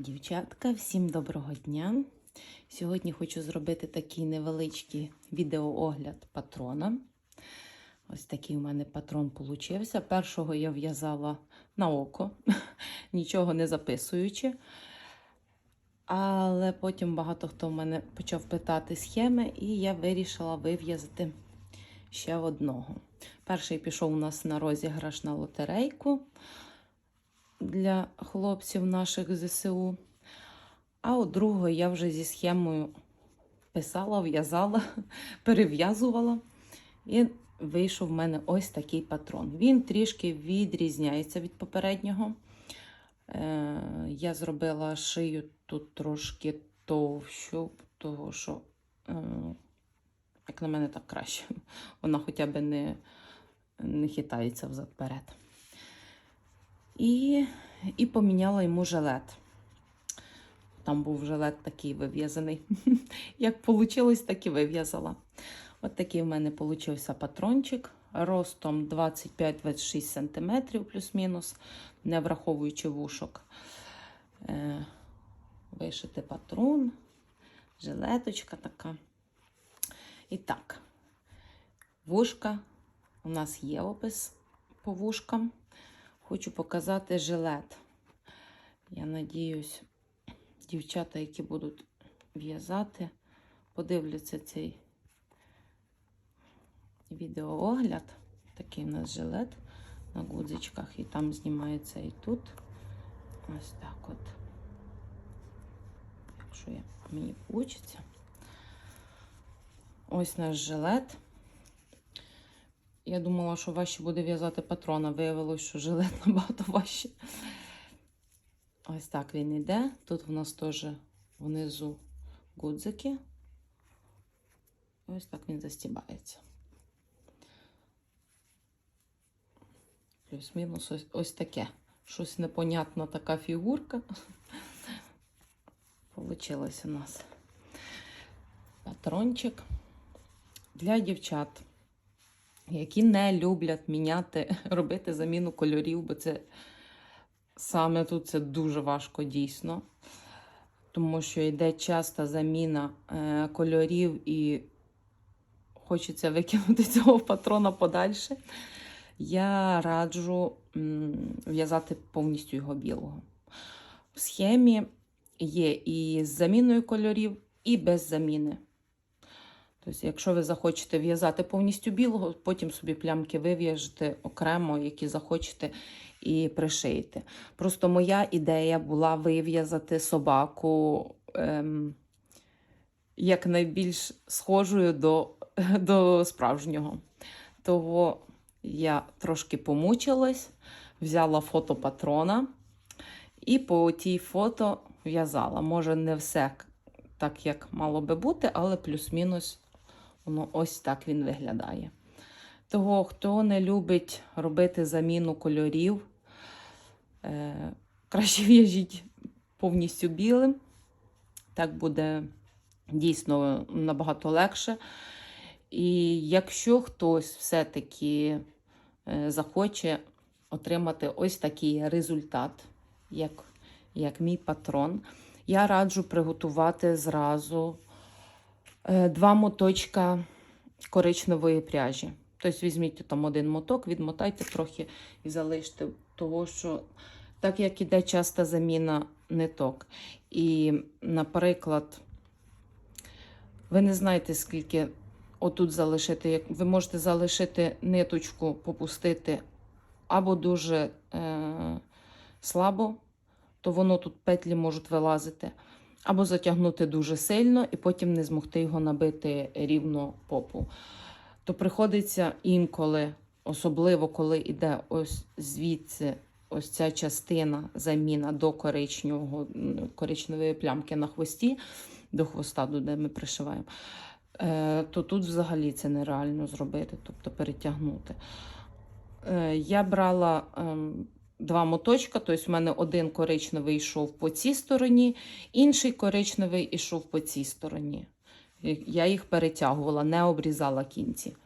Дівчатка, всім доброго дня! Сьогодні хочу зробити такий невеличкий відеоогляд патрона. Ось такий у мене патрон получився. Першого я в'язала на око, нічого не записуючи. Але потім багато хто в мене почав питати схеми, і я вирішила вив'язати ще одного. Перший пішов у нас на розіграш на лотерейку для хлопців наших ЗСУ. А от другого я вже зі схемою писала, в'язала, перев'язувала. І вийшов в мене ось такий патрон. Він трішки відрізняється від попереднього. Е, я зробила шию тут трошки товщу, того що, е, як на мене, так краще. Вона хоча б не, не хитається взад-перед. І, і поміняла йому жилет. Там був жилет такий вив'язаний. Як вийшло, так і вив'язала. От такий в мене получився патрончик ростом 25-26 см плюс-мінус, не враховуючи вушок. Е, вишити патрон, жилеточка така. І так, вушка. У нас є опис по вушкам. Хочу показати жилет. Я надіюсь, дівчата, які будуть в'язати, подивляться цей відеоогляд. Такий у нас жилет на гудзичках, і там знімається і тут. Ось так от. Якщо я, мені вийде. Ось наш жилет. Я думала, що важче буде в'язати патрона. Виявилось, що жилет набагато важче. Ось так він йде. Тут в нас теж внизу гудзики. Ось так він застібається. Плюс-мінус ось, ось таке. Щось непонятна така фігурка. Получилось у нас патрончик для дівчат, які не люблять міняти, робити заміну кольорів, бо це саме тут це дуже важко дійсно. Тому що йде часта заміна е, кольорів і хочеться викинути цього патрона подальше. Я раджу в'язати повністю його білого. В схемі є і з заміною кольорів, і без заміни. Тобто, якщо ви захочете в'язати повністю білого, потім собі плямки вив'яжете окремо, які захочете, і пришиєте. Просто моя ідея була вив'язати собаку ем, як найбільш схожою до, до справжнього. Того я трошки помучилась, взяла фото патрона і по тій фото в'язала. Може, не все так, як мало би бути, але плюс-мінус воно ось так він виглядає. Того, хто не любить робити заміну кольорів, е, краще в'яжіть повністю білим. Так буде дійсно набагато легше. І якщо хтось все-таки е, захоче отримати ось такий результат, як, як мій патрон, я раджу приготувати зразу два моточка коричневої пряжі. Тобто візьміть там один моток, відмотайте трохи і залиште, того що так як іде часта заміна ниток. І, наприклад, ви не знаєте, скільки отут залишити. Ви можете залишити ниточку, попустити або дуже е, слабо, то воно тут петлі можуть вилазити, або затягнути дуже сильно і потім не змогти його набити рівно попу. То приходиться інколи, особливо коли йде ось звідси. Ось ця частина заміна до коричневого, коричневої плямки на хвості, до хвоста, де ми пришиваємо, е, то тут взагалі це нереально зробити, тобто перетягнути. Е, я брала ем, два моточка, тобто в мене один коричневий йшов по цій стороні, інший коричневий йшов по цій стороні. Я їх перетягувала, не обрізала кінці.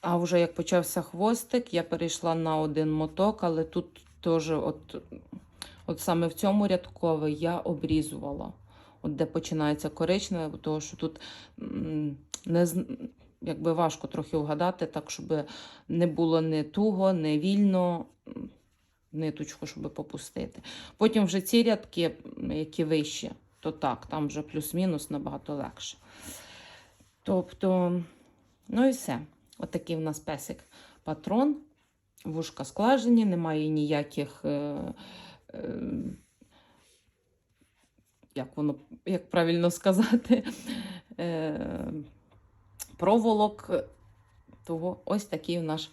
А вже як почався хвостик, я перейшла на один моток, але тут теж от От саме в цьому рядкове я обрізувала. От де починається коричневе, тому що тут не, якби важко трохи вгадати, так, щоб не було не туго, не вільно ниточку, щоб попустити. Потім вже ці рядки, які вищі, то так, там вже плюс-мінус набагато легше. Тобто, ну і все. Отакий в нас песик патрон. Вушка складені, немає ніяких. Е, е, як воно, як правильно сказати, е, проволок. Того ось такий наш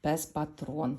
пес-патрон.